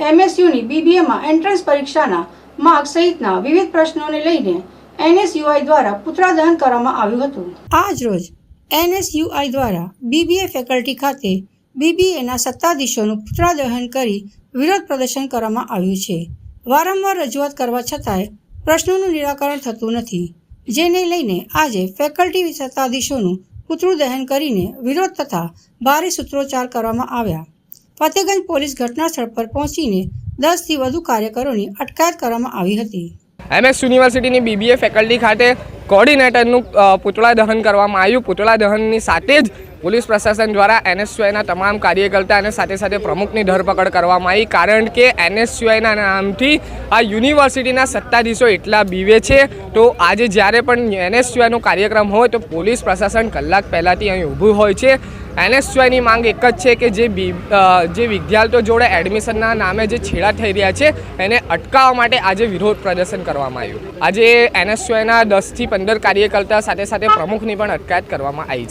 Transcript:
એમએસયુની બીબીએમાં entrance પરીક્ષાના mark સહિતના વિવિધ પ્રશ્નોને લઈને એનએસયુઆઈ દ્વારા પુત્રાદહન દહન કરવામાં આવ્યું હતું. આજ રોજ એનએસયુઆઈ દ્વારા બીબીએ ફેકલ્ટી ખાતે બીબીએના સત્તાધીશોનું પુત્રાદહન દહન કરી વિરોધ પ્રદર્શન કરવામાં આવ્યું છે. વારંવાર રજૂઆત કરવા છતાંય પ્રશ્નોનું નિરાકરણ થતું નથી. જેને લઈને આજે ફેકલ્ટી સત્તાધીશોનું પુતળું દહન કરીને વિરોધ તથા ભારે સૂત્રોચ્ચાર કરવામાં આવ્યા. ફતેગંજ પોલીસ ઘટના સ્થળ પર પહોંચીને દસથી વધુ કાર્યકરોની અટકાયત કરવામાં આવી હતી. એમએસ યુનિવર્સિટીની બીબીએ ફેકલ્ટી ખાતે કોર્ડિનેટરનું પુતળા દહન કરવામાં આવ્યું. પુતળા દહનની સાથે જ પોલીસ પ્રશાસન દ્વારા એનએસયુઆઈના તમામ કાર્યકર્તા અને સાથે સાથે પ્રમુખની ધરપકડ કરવામાં આવી. કારણ કે એનએસયુઆઈના નામથી આ યુનિવર્સિટીના સત્તાધીશો એટલા બીવે છે. તો આજે જ્યારે પણ એનએસયુઆઈનો કાર્યક્રમ હોય તો પોલીસ પ્રશાસન કલાક પહેલાંથી અહીં ઊભું હોય છે. એનએસયુઆઈની માંગ એક જ છે કે જે બી જે વિદ્યાર્થીઓ જોડે એડમિશનના નામે જે છેડા થઈ રહ્યા છે, એને અટકાવવા માટે આજે વિરોધ પ્રદર્શન કરવામાં આવ્યું. આજે એનએસયુઆઈના દસથી પંદર કાર્યકર્તા સાથે સાથે પ્રમુખની પણ અટકાયત કરવામાં આવી છે.